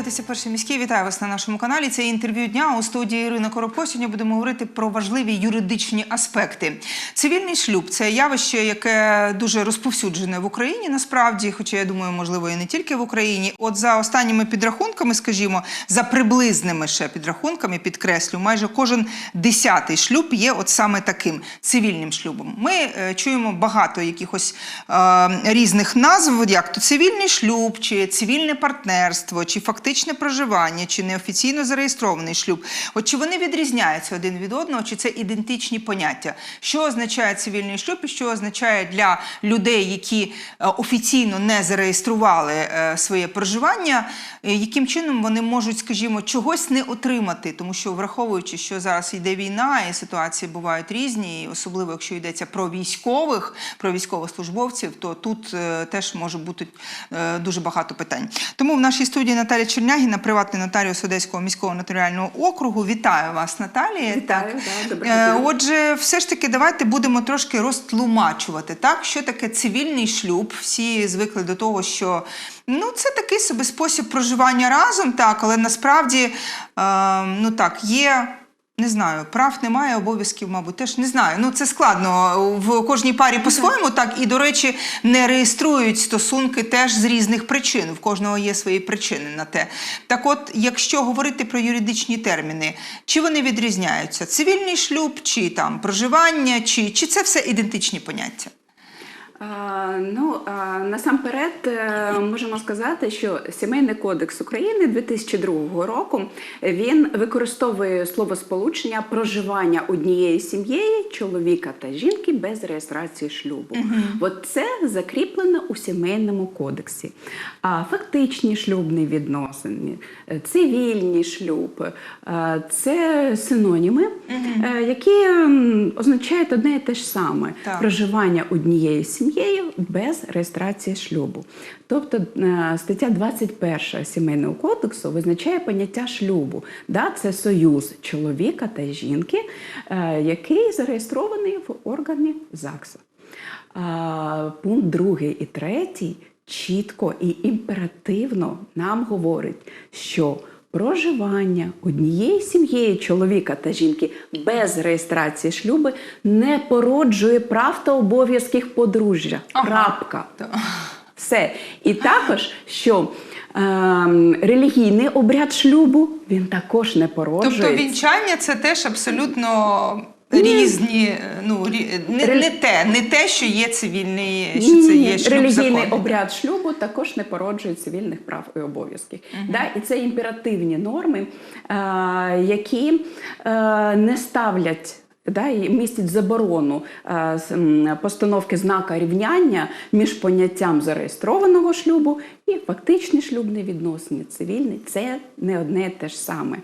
дивитеся перший міський. Вітаю вас на нашому каналі. Це інтерв'ю дня у студії Ірина Коробко. Сьогодні будемо говорити про важливі юридичні аспекти. Цивільний шлюб це явище, яке дуже розповсюджене в Україні. Насправді, хоча я думаю, можливо, і не тільки в Україні. От за останніми підрахунками, скажімо, за приблизними ще підрахунками, підкреслю, майже кожен десятий шлюб є от саме таким цивільним шлюбом. Ми е, чуємо багато якихось е, різних назв, як то цивільний шлюб, чи цивільне партнерство, чи фактичне проживання, чи неофіційно зареєстрований шлюб. От чи вони відрізняються один від одного, чи це ідентичні поняття? Що означає цивільний шлюб і що означає для людей, які е, офіційно не зареєстрували е, своє проживання, е, яким чином вони можуть, скажімо, чогось не отримати, тому що враховуючи, що зараз йде війна, і ситуації бувають різні, особливо якщо йдеться про військових, про військовослужбовців, то тут теж може бути дуже багато питань. Тому в нашій студії Наталя Чернягіна, приватний нотаріус Одеського міського нотаріального округу. Вітаю вас, Наталія. Вітаю, Так. да, Е. Отже, все ж таки, давайте будемо трошки розтлумачувати, так? Що таке цивільний шлюб? Всі звикли до того, що ну, це такий собі спосіб проживання разом, так, але насправді е, ну, так, є. Не знаю, прав немає, обов'язків, мабуть, теж не знаю. Ну це складно в кожній парі по-своєму. Так і до речі, не реєструють стосунки теж з різних причин. В кожного є свої причини на те. Так, от, якщо говорити про юридичні терміни, чи вони відрізняються? Цивільний шлюб, чи там проживання, чи, чи це все ідентичні поняття? Ну, насамперед е, можемо сказати, що Сімейний кодекс України 2002 року він використовує словосполучення проживання однієї сім'єї чоловіка та жінки без реєстрації шлюбу. От це закріплено у сімейному кодексі. А фактичні шлюбні відносини, е, цивільний шлюб е, це синоніми, е, які означають одне і те ж саме Так. проживання однією сім'єю без реєстрації шлюбу. Тобто е, стаття 21 сімейного кодексу визначає поняття шлюбу. Да? Це союз чоловіка та жінки, е, який зареєстрований в органі ЗАГСу. Пункт другий і третій чітко і імперативно нам говорить, що проживання однієї сім'єї чоловіка та жінки без реєстрації шлюби не породжує прав та обов'язків подружжя. Ага. Крапка. Все. І також, що е, релігійний обряд шлюбу він також не породжує. Тобто вінчання це теж абсолютно. Різні, е, ну не, не те, не те, що є цивільний, що Ні, це є шлюб релігійний законний. обряд шлюбу також не породжує цивільних прав і обов'язків. Да? І це імперативні норми, е, які е, не ставлять. Да, і містять заборону е, з, постановки знака рівняння між поняттям зареєстрованого шлюбу і фактичні шлюбні відносини, цивільний це не одне те ж саме.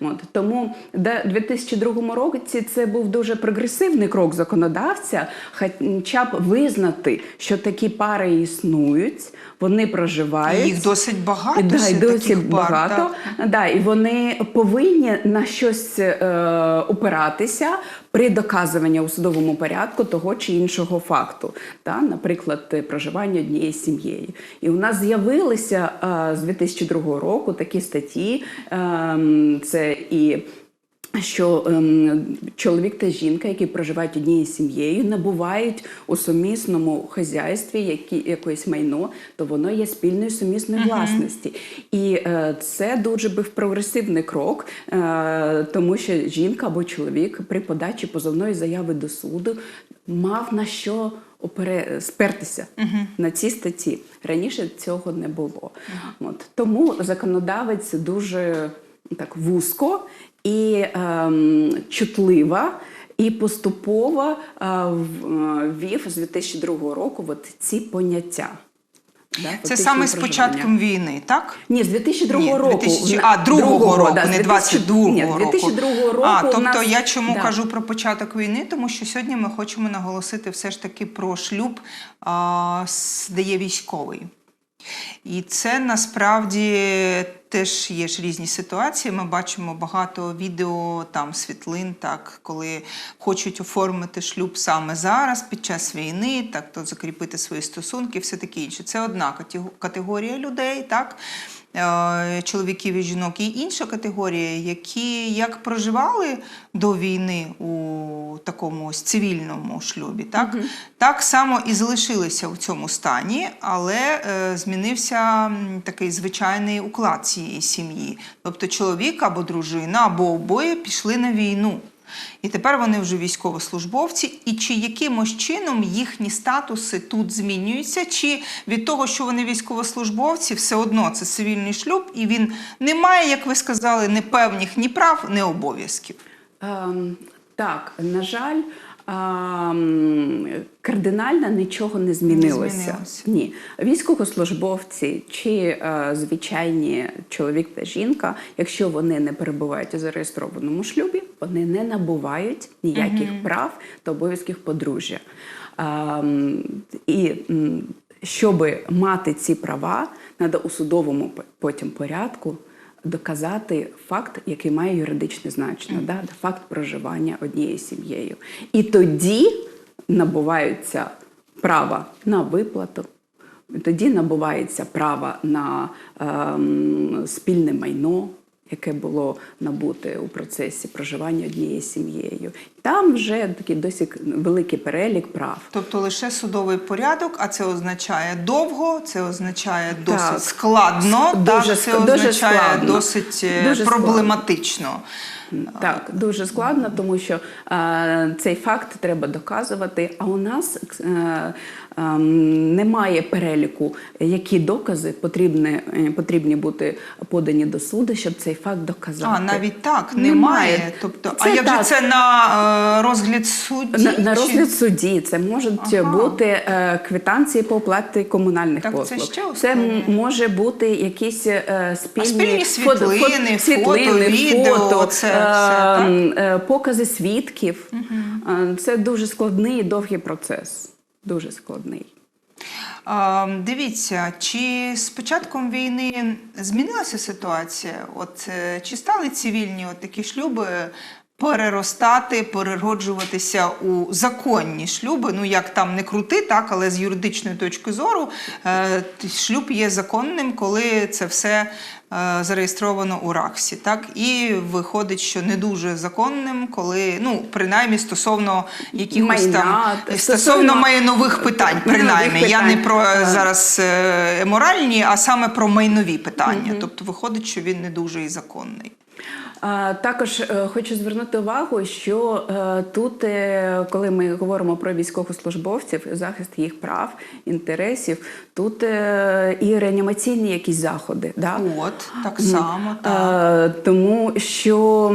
От тому да, у 2002 році це був дуже прогресивний крок законодавця, хоча б визнати, що такі пари існують, вони проживають. Їх досить багато. Да, і досить таких багато. так. Да, і вони повинні на щось е, опиратися при доказуванні у судовому порядку того чи іншого факту, та, наприклад, проживання однієї сім'єю. І у нас з'явилися е, з 2002 року такі статті. е, це і що ем, чоловік та жінка, які проживають однією сім'єю, набувають у сумісному хазяйстві які, якоїсь майно, то воно є спільною сумісної власності. І е, це дуже був прогресивний крок, е, тому що жінка або чоловік при подачі позовної заяви до суду мав на що опере... спертися на ці статті. Раніше цього не було. От. Тому законодавець дуже так вузько і ем, чутлива. І поступово е, е, ввів з 2002 року от ці поняття. Да, Це саме з початком війни, так? Ні, з 2002 Ні, року. 2000 а, другого року, да, не 2000 22-го ні, року. 2002 року. А, тобто нас- я чому да. кажу про початок війни? Тому що сьогодні ми хочемо наголосити все ж таки про шлюб, а, де є військовий. І це насправді теж є ж різні ситуації. Ми бачимо багато відео, там світлин, так, коли хочуть оформити шлюб саме зараз, під час війни, так, то закріпити свої стосунки, все таке інше. Це одна категорія людей, так. Е, чоловіків і жінок, і інша категорія, які як проживали до війни у такому ось цивільному шлюбі, так, так само і залишилися у цьому стані, але е, змінився такий звичайний уклад цієї сім'ї. Тобто чоловік або дружина, або обоє пішли на війну. І тепер вони вже військовослужбовці, і чи якимось чином їхні статуси тут змінюються, чи від того, що вони військовослужбовці, все одно це цивільний шлюб, і він не має, як ви сказали, ні певних ні прав, ні обов'язків. Ем, так, на жаль, ем, кардинально нічого не змінилося. змінилося. Ні, військовослужбовці чи е, звичайні чоловік та жінка, якщо вони не перебувають у зареєстрованому шлюбі, вони не набувають ніяких прав та обов'язків подружжя. Ем, і щоб мати ці права, треба у судовому потім порядку доказати факт, який має юридичне значення, да? факт проживання однією сім'єю. І тоді набуваються права на виплату, тоді набувається право на ем, спільне майно, яке було набуте у процесі проживання однією сім'єю. Там вже такий досить великий перелік прав. Тобто лише судовий порядок, а це означає довго, це означає досить Так. складно, дуже, так, це дуже означає складно. досить дуже проблематично. складно. Так, дуже складно, тому що е, цей факт треба доказувати. А у нас е, е, немає переліку, які докази потрібні, е, потрібні бути подані до суду, щоб цей факт доказати. А, навіть так, Немає. немає. Тобто, а як так. же це на е, розгляд судді? На, на чи- розгляд судді це можуть Ага. бути е, квитанції по оплаті комунальних Так, це ще це може бути якісь е, спільні, спільні фото- фото- світлини, світлини, фото, відео, фото, це е, все, так? м, е, покази свідків. Е, Це дуже складний і довгий процес. Дуже складний. А, Дивіться, чи з початком війни змінилася ситуація? От е, чи стали цивільні от такі шлюби переростати, перероджуватися у законні шлюби? Ну як там не крути, так, але з юридичної точки зору е, шлюб є законним, коли це все. Е, Зареєстровано у РАКСі, так і виходить, що не дуже законним, коли ну принаймні стосовно якихось Майна, там стосовно- стосовно майнових питань, принаймні питань. я не про так. зараз е, моральні, а саме про майнові питання. Тобто виходить, що він не дуже і законний. Також е, хочу звернути увагу, що е, тут, е, коли ми говоримо про військовослужбовців, захист їх прав, інтересів, тут і реанімаційні якісь заходи. Да? От так само. Так. Тому що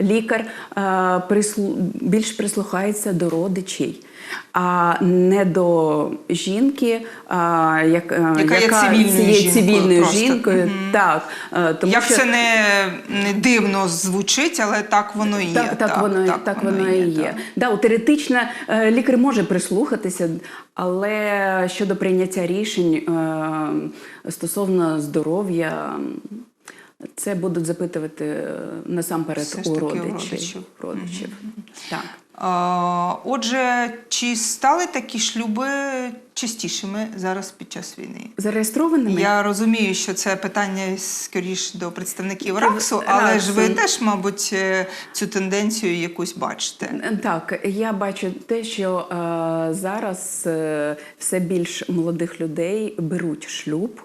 лікар більш прислухається до родичей, а не до жінки, а, як, е, Яка є цивільною є жінкою цивільною просто. жінкою. Так, е, тому Як що це не, не дивно звучить, але так воно і є. так, так, воно, так, так воно і є. так. Да, от теоретично е, лікар може прислухатися, але щодо прийняття рішень стосовно здоров'я, це будуть запитувати насамперед у у родичів. родичів. родичів. Так. Отже, чи стали такі шлюби частішими зараз під час війни? Зареєстрованими Я розумію, що це питання скоріш до представників РАКСу, але ж ви теж, мабуть, е, цю тенденцію якусь бачите. Так, я бачу те, що е, зараз е, все більш молодих людей беруть шлюб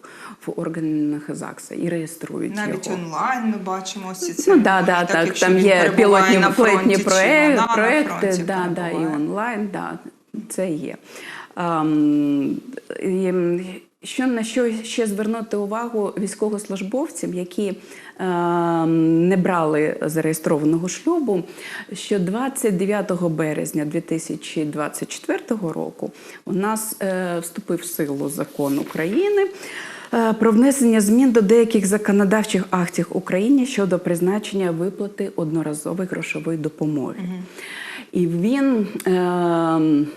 в органах ЗАГСа і реєструють Навіть його. онлайн ми бачимо ці Ну да, да, так, якщо там є пілотні, на фронті, пілотні чи фронті да, да, і онлайн, да, це є. І, що на що ще звернути увагу військовослужбовцям, які ем, не брали зареєстрованого шлюбу, що 29 березня 2024 року у нас е, вступив в силу закон України е, про внесення змін до деяких законодавчих актів України щодо призначення виплати одноразової грошової допомоги. І він ем,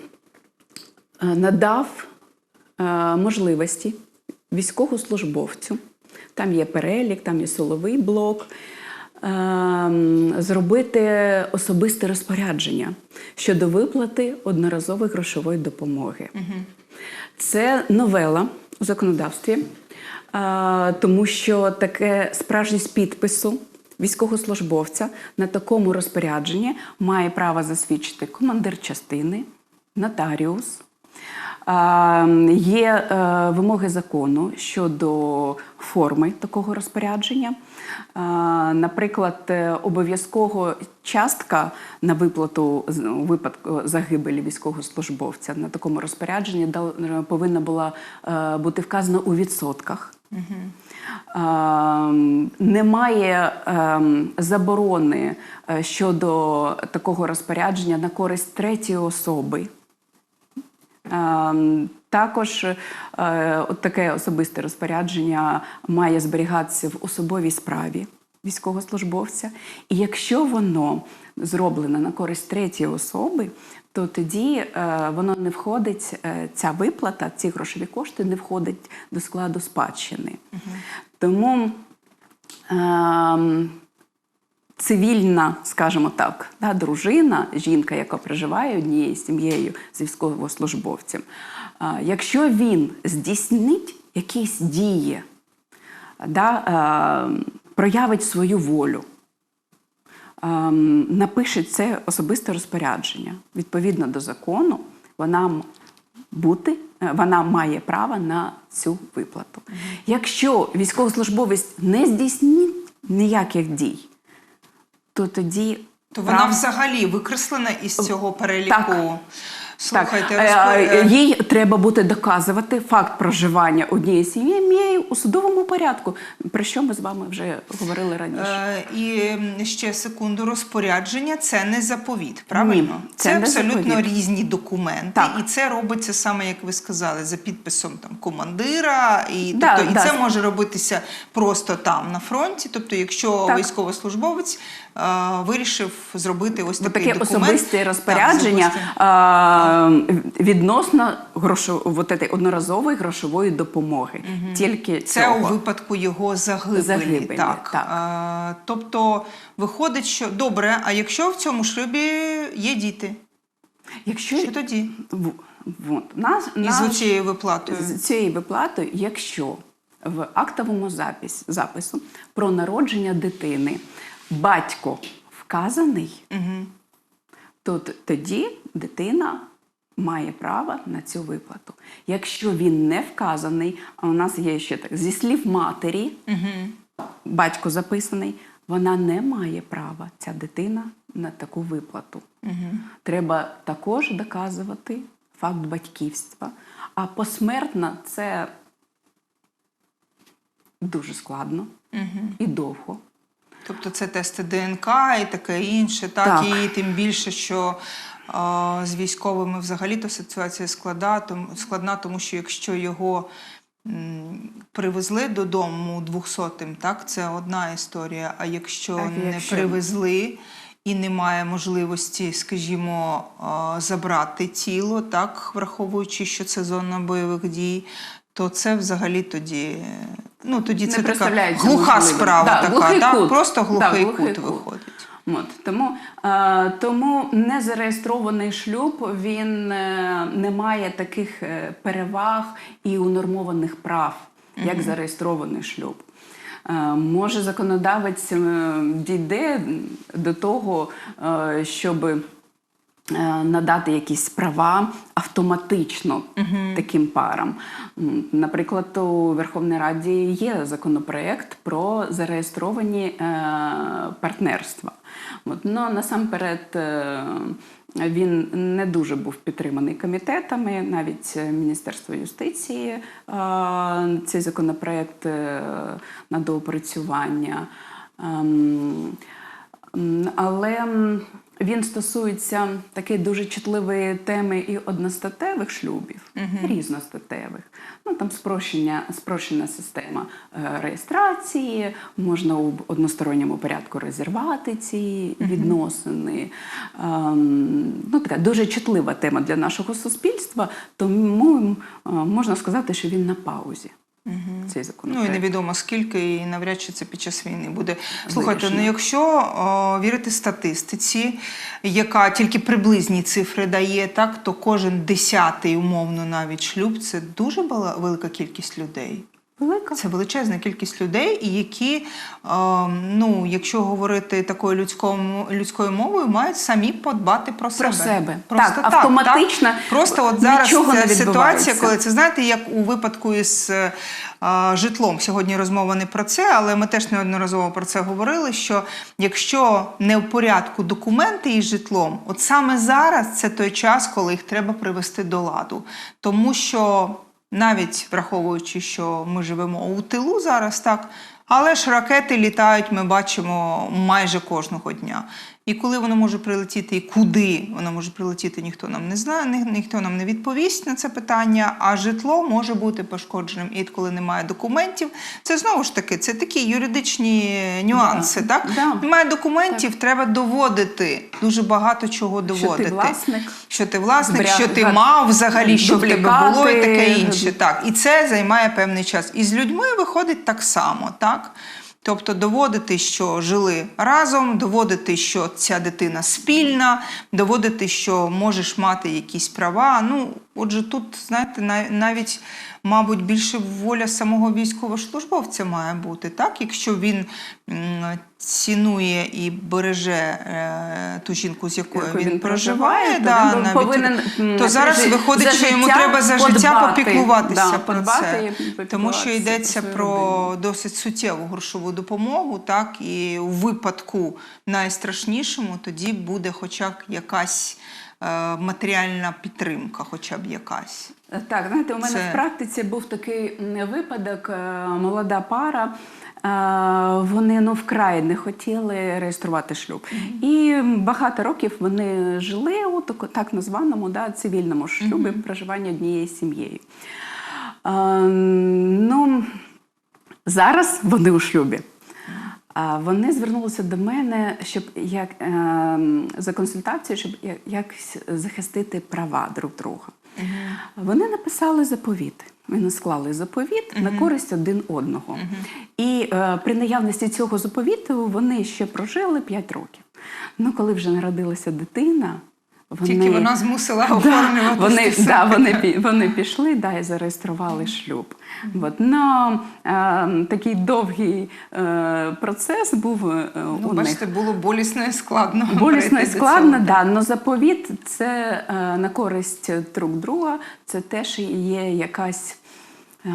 е, надав е, можливості військовослужбовцю, там є перелік, там є силовий блок, ем, зробити особисте розпорядження щодо виплати одноразової грошової допомоги. Це новела у законодавстві. е, тому що таке справжність підпису військовослужбовця на такому розпорядженні має право засвідчити командир частини, нотаріус. Е, Є е, вимоги закону щодо форми такого розпорядження. Е, Наприклад, е, обов'язково частка на виплату у випадку загибелі військовослужбовця на такому розпорядженні дал- повинна була е, бути вказана у відсотках. Ем, Немає ем, заборони е, щодо такого розпорядження на користь третьої особи. Ем, Також е, от таке особисте розпорядження має зберігатися в особовій справі військовослужбовця. І якщо воно зроблено на користь третьої особи, то тоді е, воно не входить, е, ця виплата, ці грошові кошти не входить до складу спадщини. Тому ем, цивільна, скажімо так, да, дружина, жінка, яка проживає однією сім'єю з військовослужбовцем, а, якщо він здійснить якісь дії, да, е, проявить свою волю, е, напише це особисте розпорядження відповідно до закону, вона бути, е, вона має право на цю виплату. Якщо військовослужбовець не здійснить ніяких дій, то тоді То вона прав- взагалі викреслена із цього переліку. Так. Слухайте, так, розпо- е, е, їй треба буде доказувати факт проживання однієї сім'ї у судовому порядку, про що ми з вами вже говорили раніше. Е, І ще секунду, розпорядження це не заповіт, правильно? Ні, це не абсолютно заповіт. різні документи, Так. і це робиться саме, як ви сказали, за підписом там командира, і Да, тобто, і да. це може робитися просто там на фронті. Тобто, якщо Так. військовослужбовець е, вирішив зробити ось такий таке документ, особисте Так, розпорядження особисте. а, відносно грошо, вот этой одноразової грошової допомоги. Тільки Це цього. у випадку його загибелі. Загибелі, так. так. Е, тобто виходить, що добре, а якщо в цьому шлюбі є діти, Якщо що тоді? в- вот, нас, Із наш- цією виплатою. з цією виплатою, якщо в актовому запис, запису про народження дитини батько вказаний, Угу. то тоді дитина має право на цю виплату. Якщо він не вказаний, а у нас є ще так зі слів матері, батько записаний, вона не має права, ця дитина, на таку виплату. Треба також доказувати факт батьківства. А посмертно це дуже складно і довго. Тобто це тести ДНК і таке інше, так, Так. і тим більше, що з військовими взагалі-то ситуація складна, тому, складна, тому що якщо його привезли додому 200-м, так, це одна історія. А якщо Так, не якщо- привезли і немає можливості, скажімо, забрати тіло, так, враховуючи, що це зона бойових дій, то це взагалі тоді. Ну, тоді Не це така глуха справа, Да, така, глухий так? кут. просто глухий, Да, глухий кут, кут. виходить. От, тому, е, тому незареєстрований шлюб він е, не має таких е, переваг і унормованих прав, як зареєстрований шлюб. Е, може, законодавець е, дійде до того, щоб надати якісь права автоматично таким парам. Наприклад, у Верховній Раді є законопроект про зареєстровані партнерства. От, ну, насамперед, е, він не дуже був підтриманий комітетами, навіть Міністерство юстиції е, цей законопроект е, на доопрацювання. Ем, Але він стосується такої дуже чутливої теми і одностатевих шлюбів, і різностатевих. Ну там спрощення, спрощена система е, реєстрації, можна у односторонньому порядку розірвати ці відносини. Ем, ну, така дуже чутлива тема для нашого суспільства, тому е, можна сказати, що він на паузі. Цей Ну і невідомо скільки, і навряд чи це під час війни буде. Слухайте, Вирішено. ну якщо о, вірити статистиці, яка тільки приблизні цифри дає, так то кожен десятий, умовно, навіть шлюб це дуже велика кількість людей. Велика. Це величезна кількість людей, які, е, ну, якщо говорити такою людською, людською мовою, мають самі подбати про себе. себе. Просто Так, автоматично Просто от зараз ця ситуація, коли це знаєте, як у випадку із житлом. Сьогодні розмова не про це, але ми теж неодноразово про це говорили. Що якщо не в порядку документи із житлом, от саме зараз це той час, коли їх треба привести до ладу, тому що навіть враховуючи, що ми живемо у тилу зараз, так. Але ж ракети літають, ми бачимо майже кожного дня. І коли воно може прилетіти, і куди воно може прилетіти, ніхто нам не знає, ні- ніхто нам не відповість на це питання. А житло може бути пошкодженим, і коли немає документів, це знову ж таки це такі юридичні нюанси. Да, Так да. немає документів, треба доводити дуже багато чого Що ти доводити. власник. Що ти власник, Зберіг- що ти мав взагалі, що в тебе було, і таке інше. Так, і це займає певний час. І з людьми виходить так само, так? Тобто доводити, що жили разом, доводити, що ця дитина спільна, доводити, що можеш мати якісь права. Ну, отже, тут, знаєте, нав- навіть, мабуть, більше воля самого військовослужбовця має бути, так? Якщо він цінує і береже е, ту жінку, з якою Якою він, він проживає, проживає, да, то він повинен, то зараз виходить, що йому треба за життя подбати. попіклуватися Да, про подбати це. попіклуватися Тому що йдеться про досить суттєву грошову допомогу, так і у випадку найстрашнішому тоді буде хоча б якась матеріальна підтримка, хоча б якась. Так, знаєте, у мене Це- в практиці був такий випадок, е, молода пара. е, Вони ну вкрай не хотіли реєструвати шлюб. І багато років вони жили у тако- так названому да, цивільному шлюбі проживання однією сім'єю. Е, ну, зараз вони у шлюбі. Вони звернулися до мене, щоб як е, за консультацією, щоб якось захистити права друг друга. Вони написали заповіт. Вони склали заповіт на користь один одного. І е, при наявності цього заповіту вони ще прожили 5 років. Ну, коли вже народилася дитина, вони, Тільки вона змусила Да, оформлювати вони, да, вони, вони пішли да, і зареєстрували шлюб. От, ну, е, такий довгий е, процес був е, Ну, у бачите, них. було болісно і складно. Болісно і складно, да, але заповіт це е, на користь друг друга, це теж є якась е,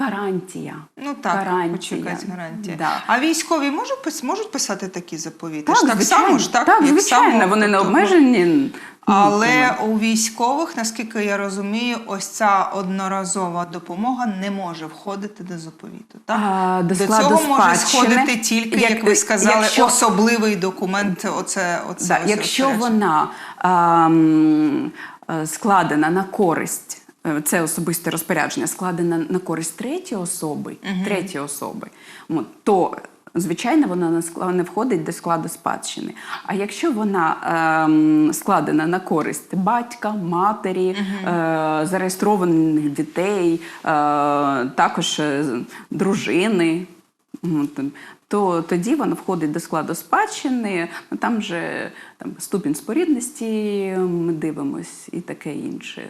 гарантія. Ну так, гарантія. хоч якась гарантія. Да. А військові можуть, пис- можуть писати такі заповіти? Так, ж так звичайно, само ж, так? так, як звичайно, само, вони не тобто, обмежені. Але у військових, наскільки я розумію, ось ця одноразова допомога не може входити до заповіту. Так? А, до до складу цього може спадщини. сходити тільки, як, Як- ви сказали, якщо- особливий документ. Оце, оце Да, ось якщо розпорядження. вона а, м, е, складена на користь, це особисте розпорядження, складена на користь третьої особи, третьої особи, то звичайно вона не входить до складу спадщини. А якщо вона ем, складена на користь батька, матері, е, зареєстрованих дітей, е, також е, дружини. То тоді воно входить до складу спадщини, ну, там вже там, ступінь спорідності ми дивимось і таке інше.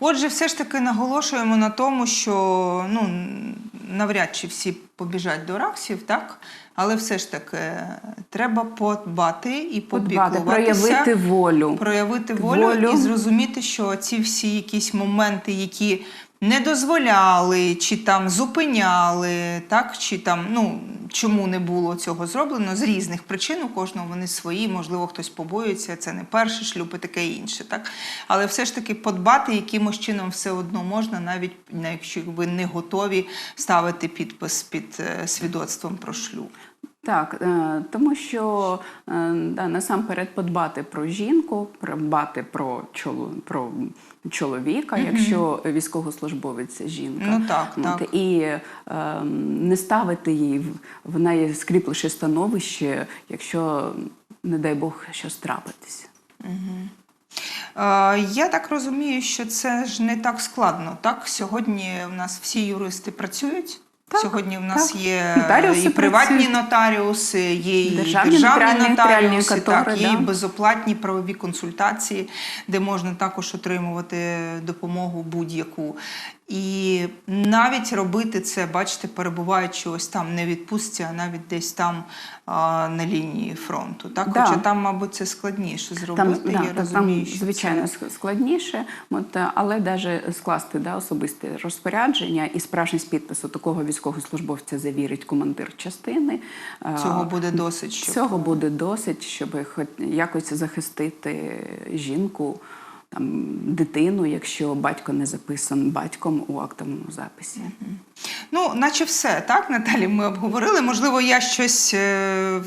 Отже, все ж таки наголошуємо на тому, що ну, навряд чи всі побіжать до раксів, так? Але все ж таки треба подбати і Подбати, проявити волю. проявити волю, Волю. і зрозуміти, що ці всі якісь моменти, які не дозволяли, чи там зупиняли, так чи там ну чому не було цього зроблено з різних причин. У кожного вони свої, можливо, хтось побоюється. Це не перший шлюб і таке інше. Так, але все ж таки подбати якимось чином все одно можна, навіть якщо ви не готові ставити підпис під е, свідоцтвом про шлюб. Так, е, тому що е, да, насамперед подбати про жінку, подбати про, чоло, про чоловіка, якщо військовослужбовець жінка. Ну так, От, так. І е, не ставити її в, в найскріпліше становище, якщо, не дай Бог, щось трапитися. Е, Я так розумію, що це ж не так складно. Так, сьогодні в нас всі юристи працюють. Так, Сьогодні в нас так. є Нотаріуси і приватні працюють. нотаріуси, є і Державні державні, нотаріуси, так, є і безоплатні правові консультації, де можна також отримувати допомогу будь-яку. І навіть робити це, бачите, перебуваючи ось там не відпустці, а навіть десь там а, на лінії фронту. Так? Да. Хоча там, мабуть, це складніше зробити. да, Я та- розумію, там, що звичайно, це... складніше, от, е, але навіть скласти да, особисте розпорядження і справжність підпису такого військовослужбовця завірить командир частини. е, цього буде досить. Щоб... Цього буде досить, щоб хоч якось захистити жінку, там, дитину, якщо батько не записан батьком у актовому записі. Ну, наче все, так, Наталі, ми обговорили. Можливо, я щось е,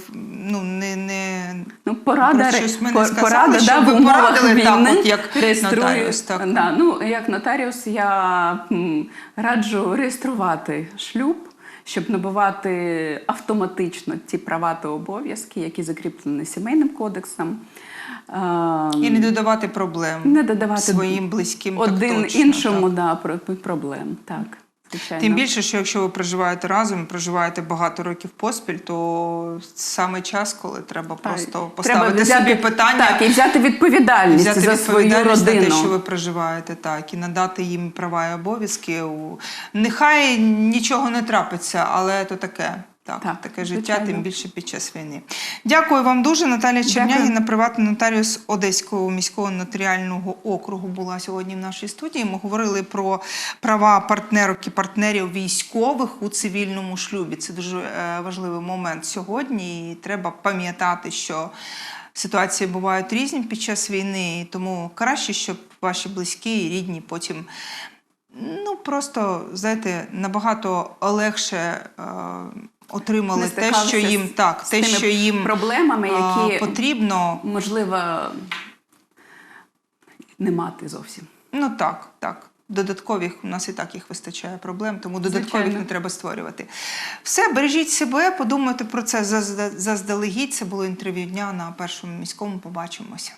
ну, не, не... Ну, порада, Про щось ми не сказали, порада що да, ви порадили, так, от як реєструю- нотаріус, так. Да, ну, як нотаріус я м, раджу реєструвати шлюб, щоб набувати автоматично ті права та обов'язки, які закріплені сімейним кодексом. Е, І не додавати проблем не додавати своїм близьким. так один точно, іншому так. да, про- проблем. Так, звичайно. Тим більше, що якщо ви проживаєте разом, проживаєте багато років поспіль, то саме час, коли треба просто Треба поставити взяти- собі питання. Так, і взяти відповідальність Взяти за свою родину. на те, що ви проживаєте, так, і надати їм права і обов'язки. Нехай нічого не трапиться, але то таке. Так, Так, таке життя, тим більше під час війни. Дякую вам дуже. Наталія Чернягіна, приватний нотаріус Одеського міського нотаріального округу, була сьогодні в нашій студії. Ми говорили про права партнерок і партнерів військових у цивільному шлюбі. Це дуже е, важливий момент сьогодні. І треба пам'ятати, що ситуації бувають різні під час війни, тому краще, щоб ваші близькі і рідні потім. Ну просто знаєте, набагато легше е, отримали те, що їм так, те, що їм проблемами, а, які потрібно. можливо не мати зовсім. Ну так, так. Додаткових у нас і так їх вистачає проблем, тому додаткових Звичайно. не треба створювати. Все, бережіть себе, подумайте про це зазда- заздалегідь. Це було інтерв'ю дня на першому міському. Побачимося.